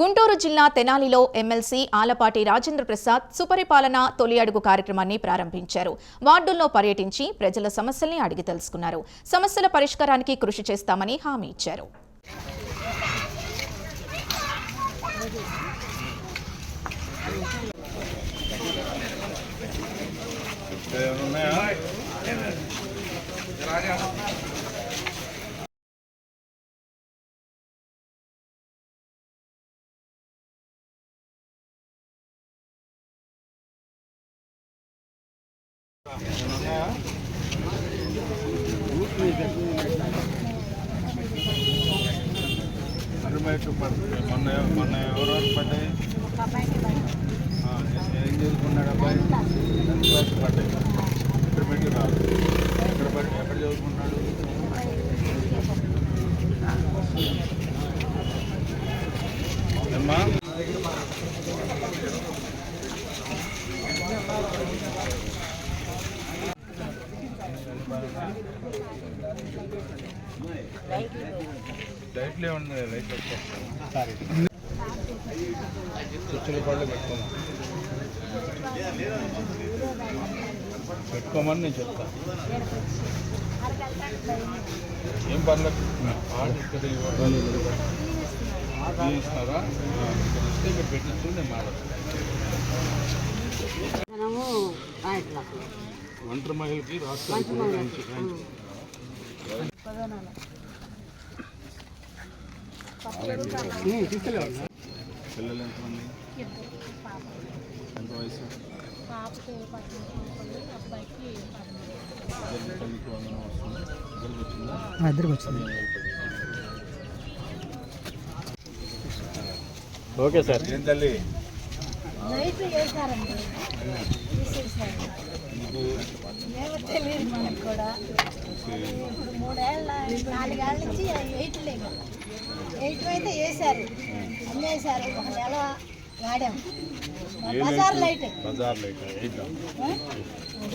గుంటూరు జిల్లా తెనాలిలో ఎమ్మెల్సీ ఆలపాటి రాజేంద్ర ప్రసాద్ సుపరిపాలన తొలి అడుగు కార్యక్రమాన్ని ప్రారంభించారు. వార్డుల్లో పర్యటించి ప్రజల సమస్యల్ని అడిగి తెలుసుకున్నారు. సమస్యల పరిష్కారానికి కృషి చేస్తామని హామీ ఇచ్చారు. అరుమైట్ మొన్న మొన్న ఎవరెవరు పడ్డాయి ఏం చదువుకున్నాడు అబ్బాయి టెన్త్ క్లాస్ పడ్డాయి ఇంటర్మీడియట్ రాదు ఎక్కడ పడి ఎక్కడ చదువుకున్నాడు అమ్మా? లైట్లు ఏమన్నా లైట్ కూర్చుని పళ్ళు పెట్టుకోమా పెట్టుకోమని నేను చెప్తా. ఏం పర్లేదు ఆర్డర్ ఇక్కడ ఇస్తే ఇక్కడ పెట్టించు నేను మాట్లాడతాను మనము ఇట్లా. ఒంటరి మహిళకి రాష్ట్ర పిల్లలు ఎంతమంది? ఎంత వయసు? పాపకి అబ్బాయికి ఇద్దరికి వచ్చింది? Okay sir. ఏం తల్లి? ఏమో తెలియదు మనకు కూడా. ఇప్పుడు మూడేళ్ళ నాలుగేళ్ళ నుంచి ఎయిట్ లేవు ఎయిట్ అయితే వేశారు. అమ్మేశారు. ఒక నెల వాడాం. బజార్ లైట్. బజార్ లైట్.